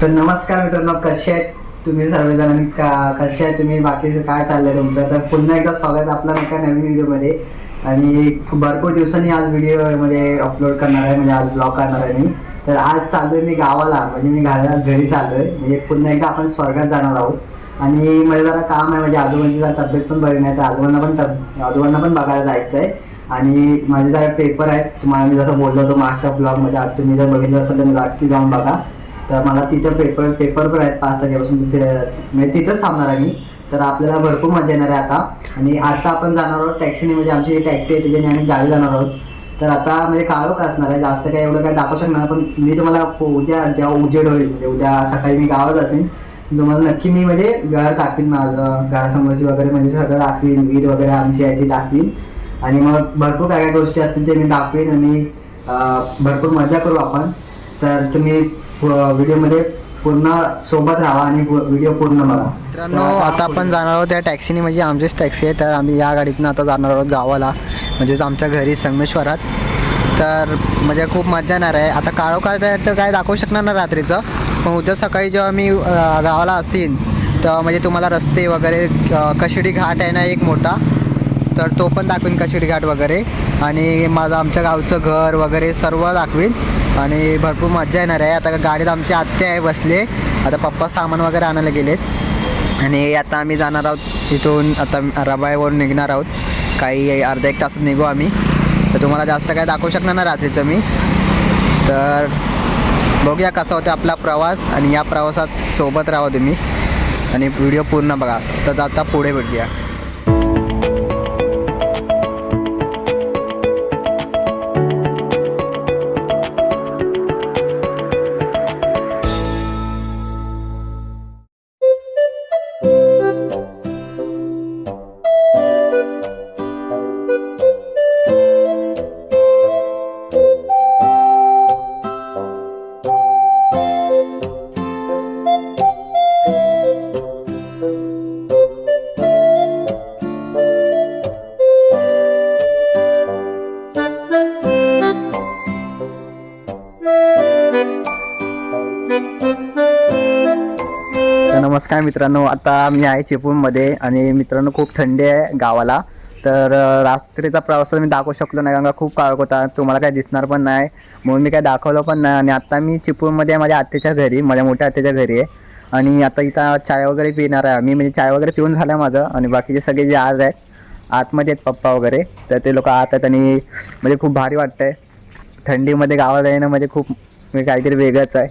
तर नमस्कार मित्रांनो कसे आहेत तुम्ही सर्वजण आणि का कसे आहे तुम्ही? बाकीचं काय चाललंय तुमचं? तर पुन्हा एकदा स्वागत आपला एका नवीन व्हिडिओमध्ये. आणि भरपूर दिवसांनी आज व्हिडिओ म्हणजे अपलोड करणार आहे म्हणजे आज ब्लॉग करणार आहे मी. तर आज चाललोय मी गावाला म्हणजे मी घरा घरी चाललोय. म्हणजे पुन्हा एकदा आपण स्वर्गात जाणार आहोत. आणि मला जरा काम आहे म्हणजे आजोबांची जरा तब्येत पण बरी नाही तर आजोबांना पण तब आजोबांना पण बघायला जायचं आहे आणि माझे जरा पेपर आहेत तुम्हाला मी जसं बोललो होतो मागच्या ब्लॉगमध्ये आज तुम्ही जर बघितलं असेल तर नक्की जाऊन बघा. तर मला तिथं पेपर पेपर पण आहेत पाच तारखेपासून तिथे म्हणजे तिथंच थांबणार आहे मी. तर आपल्याला भरपूर मजा येणार आहे आता. आणि आता आपण जाणार आहोत टॅक्सीने म्हणजे आमची जी टॅक्सी आहे त्याच्याने आम्ही गावी जाणार आहोत. तर आता म्हणजे काळोख असणार आहे जास्त काही एवढं काही दाखवू शकणार पण मी तुम्हाला पो- उद्या जेव्हा उजेड होईल म्हणजे उद्या सकाळी मी गावात असेन तुम्हाला नक्की मी म्हणजे घर दाखवीन माझं घरासमोरची वगैरे म्हणजे सगळं दाखवीन वीर वगैरे आमची आहे ती दाखवीन. आणि मग भरपूर काय काय गोष्टी असतील ते मी दाखवीन आणि भरपूर मजा करू आपण. तर तुम्ही व्हिडिओमध्ये पूर्ण सोबत राहा आणि व्हिडिओ पूर्ण बघा. मित्रांनो आता आपण जाणार आहोत त्या टॅक्सीने म्हणजे आमचीच टॅक्सी आहे तर आम्ही या गाडीतनं आता जाणार आहोत गावाला म्हणजेच आमच्या घरी संगमेश्वरात. तर म्हणजे खूप मजा येणार आहे. आता काळोखाळ तर काय दाखवू शकणार ना रात्रीचं? पण उद्या सकाळी जेव्हा मी गावाला असेन तेव्हा म्हणजे तुम्हाला रस्ते वगैरे कशिडी घाट आहे ना एक मोठा तर तो पण दाखवीन कशिडी घाट वगैरे. आणि माझं आमच्या गावचं घर वगैरे सर्व दाखवीन. आणि भरपूर मजा येणार आहे. आता गाडीत आमचे आत्ते आहे बसले आता पप्पा सामान वगैरे आणायला गेलेत. आणि आता आम्ही जाणार आहोत इथून. आता रबायवरून निघणार आहोत. काही अर्धा एक तासात निघू आम्ही. तर तुम्हाला जास्त काय दाखवू शकणार ना रात्रीचं मी. तर बघूया कसा होता आपला प्रवास. आणि या प्रवासात सोबत राहा तुम्ही आणि व्हिडिओ पूर्ण बघा. तर आता पुढे भेटूया. मित्रांनो आता मी आहे चिपळूणमध्ये आणि मित्रांनो खूप थंडी आहे गावाला. तर रात्रीचा प्रवास तर मी दाखवू शकलो नाही कारण का खूप काळोख होता. तुम्हाला काय दिसणार पण नाही. म्हणून मी काय दाखवलं पण नाही. आणि आता मी चिपळूणमध्ये आहे माझ्या आत्याच्या घरी माझ्या मोठ्या आत्याच्या घरी आहे. आणि आता इथं चाय वगैरे पिणार आहे मी म्हणजे चाय वगैरे पिऊन झालं आहे माझं. आणि बाकीचे सगळे जे आज आहेत आतमध्ये आहेत पप्पा वगैरे. तर ते लोक आत आहेत आणि म्हणजे खूप भारी वाटतंय. थंडीमध्ये गावाला येणं म्हणजे खूप म्हणजे काहीतरी वेगळंच आहे.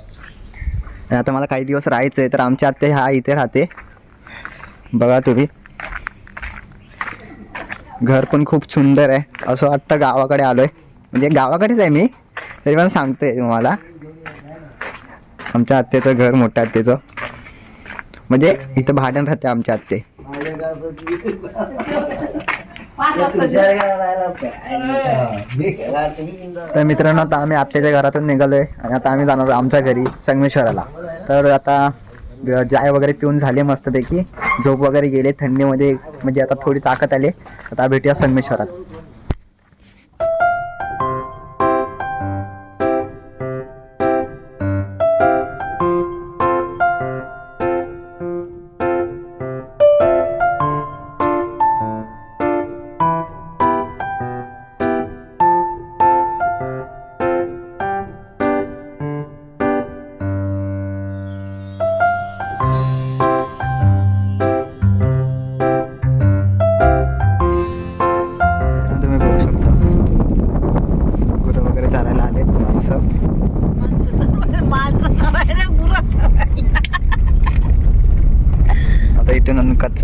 आता मला काही दिवस राहायचं आहे तर आमच्या आत्या हा इथे राहते. बघा तुम्ही. घर पण खूप सुंदर आहे असं वाटतं गावाकडे आलोय. म्हणजे गावाकडेच आहे मी तरी पण सांगते तुम्हाला. आमच्या आत्याचं घर मोठं आत्याचं. म्हणजे इथं भाडण राहते आमच्या आत्ते तर मित्रांनो आता आम्ही आत्याच्या घरातून निघालोय. आणि आता आम्ही जाणार आहोत आमच्या घरी संगमेश्वराला. तर आता जाय वगैरे पिऊन झाले मस्तपैकी. झोप वगैरे गेले थंडीमध्ये म्हणजे आता थोडी ताकद आली. आता भेटूया संगमेश्वरात.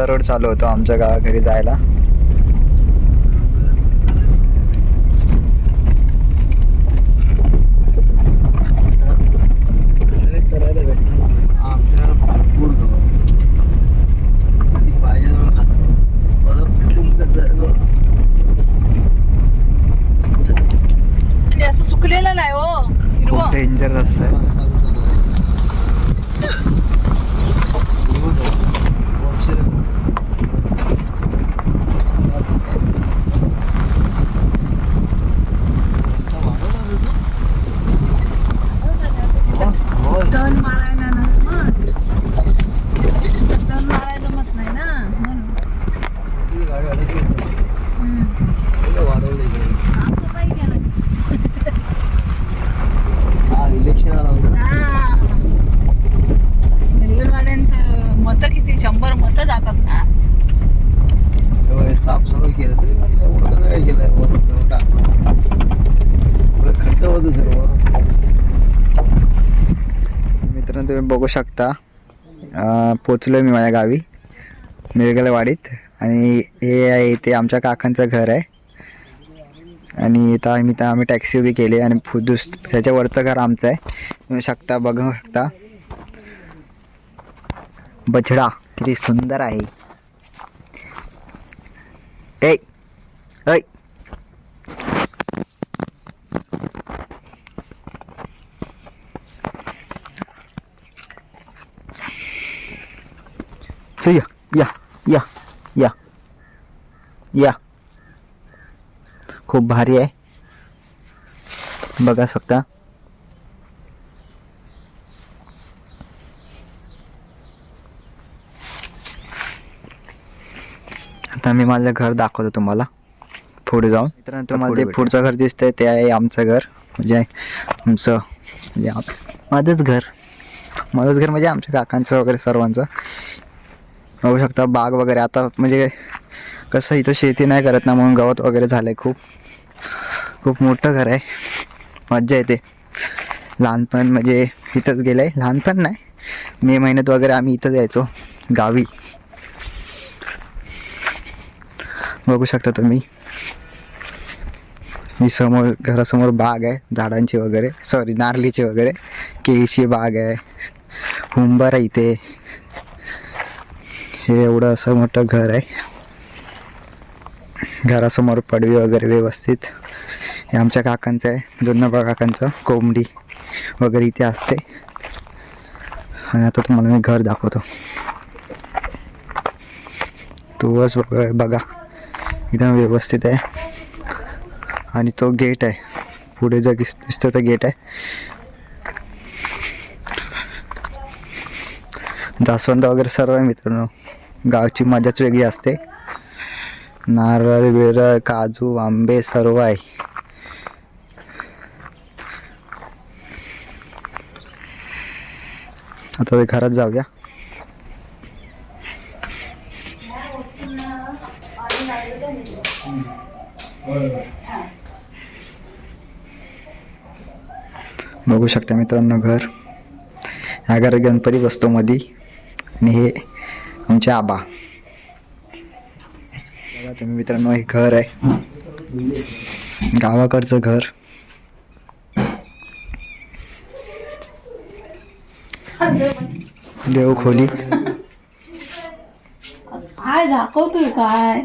रोड चालू होतो आमच्या गावा घरी जायला ते असं सुकलेलं नाही हो हिरवं खूप डेंजर रस्ता आहे मित्रांनो तुम्ही बघू शकता. पोचलो मी माझ्या गावी मिरगलवाडीत. आणि हे आहे इथे आमच्या काकांचं घर आहे. आणि इथं आम्ही तर आम्ही टॅक्सी उभी केली आणि दुस त्याच्यावरचं घर आमचं आहे. तुम्ही शकता बघू शकता. बछडा किती सुंदर आहे. ए या या. या. खूप भारी आहे. बघा शकता. आता मी माझं घर दाखवतो तुम्हाला. पुढे जाऊन. मित्रांनो तुम्हाला जे पुढचं घर दिसतंय ते आहे आमचं घर. म्हणजे आमचं म्हणजे माझंच घर. माझंच घर म्हणजे आमच्या काकांचं वगैरे सर्वांचं. बघू शकता बाग वगैरे. आता म्हणजे कसं इथं शेती नाही करत ना म्हणून गवत वगैरे झालं आहे खूप. खूप मोठं घर आहे. मज्जा येते. लहानपण म्हणजे इथंच गेलं आहे लहानपण नाही. मे महिन्यात वगैरे आम्ही इथंच यायचो. गावी. बघू शकता तुम्ही. ही समोर घरासमोर बाग आहे. झाडांची वगैरे. सॉरी नारलीची वगैरे. केळीची बाग आहे. हुंबर आहे इथे. हे एवढं असं मोठं घर आहे. घरासमोर पडवी वगैरे व्यवस्थित. हे आमच्या काकांचं आहे. जुन्नबा काकांचं. कोंबडी वगैरे इथे असते. आणि आता तुम्हाला मी घर दाखवतो. तो बस बघा बघा. एकदम व्यवस्थित आहे. आणि तो गेट आहे. पुढे जर दिसतो तर गेट आहे. जास्वंद वगैरे सर्व आहे मित्रांनो. गावची मजाच वेगळी असते. नारळ विरळ काजू आंबे सर्व आहे. आता ते घरात जाऊया. बघू शकता मित्रांनो घर. ह्या घरात गणपती बसतो मधी. आणि हे आमचे आबा. बघा तुम्ही मित्रांनो हे घर आहे. गावाकडचं घर. देव खोली. काय दाखवतोय काय?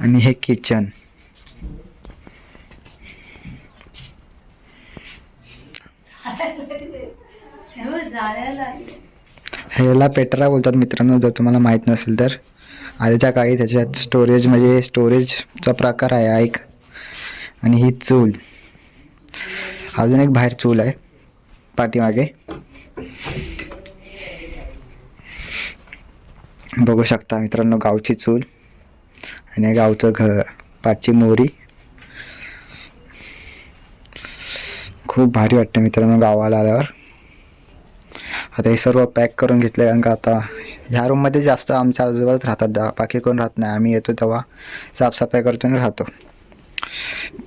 आणि हे किचन ह्याला पेट्रा बोलतात मित्रांनो जर तुम्हाला माहीत नसेल तर. आधीच्या काळी त्याच्यात स्टोरेज म्हणजे स्टोरेजचा प्रकार आहे हा एक. आणि ही चूल. अजून एक बाहेर चूल आहे पाठीमागे. बघू शकता मित्रांनो गावची चूल आणि गावचं घर पाठची मोरी. खूप भारी वाटतं मित्रांनो गावाला आल्यावर. आता हे सर्व पॅक करून घेतलं कारण का आता ह्या रूममध्ये जास्त आमच्या आजूबाजूच राहतात बाकी कोण राहत नाही. आम्ही येतो तेव्हा साफसफाई करतो आणि राहतो.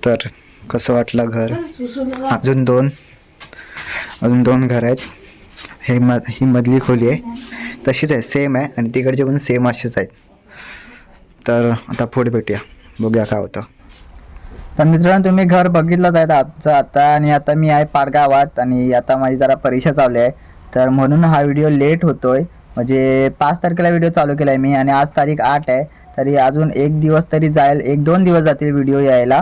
तर कसं वाटलं घर? अजून दोन अजून दोन घर आहेत. हे म ही मधली खोली आहे. तशीच आहे सेम आहे. आणि तिकडचे पण सेम असेच आहेत. तर आता पुढे भेटूया. बघूया काय होतं. तर मित्रांनो तुम्ही घर बघितलंच आहे. आमचं आता आणि आता मी आहे पारगावात आणि आता माझी जरा परीक्षा चालू आहे. तर म्हणून हा व्हिडिओ लेट होतोय. म्हणजे पाच तारखेला व्हिडिओ चालू केला आहे मी आणि आज तारीख आठ आहे. तरी अजून एक दिवस तरी जाईल एक दोन दिवस जातील व्हिडिओ यायला.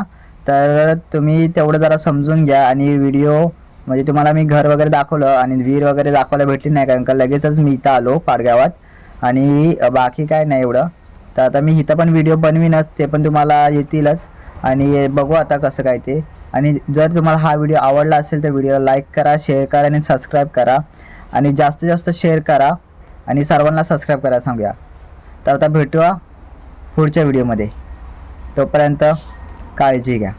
तर तुम्ही तेवढं जरा समजून घ्या आणि व्हिडिओ म्हणजे तुम्हाला मी घर वगैरे दाखवलं आणि विहीर वगैरे दाखवायला भेटली नाही कारण का लगेचच मी इथं आलो पाडगावात. आणि बाकी काय नाही एवढं. तर आता मी इथं पण व्हिडिओ बनवीनच ते पण तुम्हाला येतीलच. आणि बघू आता कसं काय ते. आणि जर तुम्हाला हा व्हिडिओ आवडला असेल तर व्हिडिओला लाईक करा शेअर करा आणि सबस्क्राईब करा. आणि जास्तीत जास्त शेअर करा आणि सर्वांना सबस्क्राईब करा सांगूया. तर आता भेटूया पुढच्या व्हिडिओमध्ये तोपर्यंत काळजी घ्या.